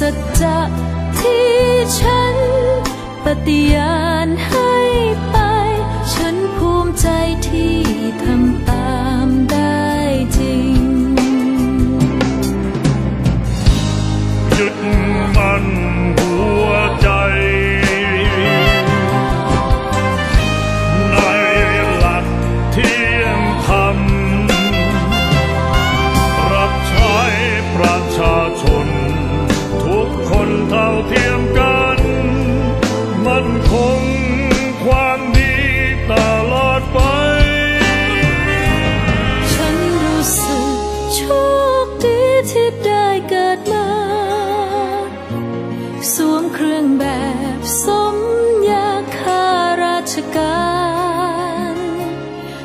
สัจจะที่ฉันปฏิญาณ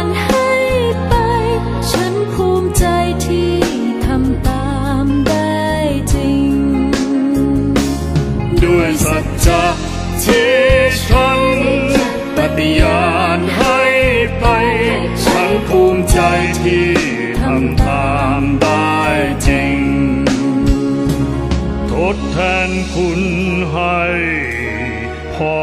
ณ ดแทนคุณให้พ่อ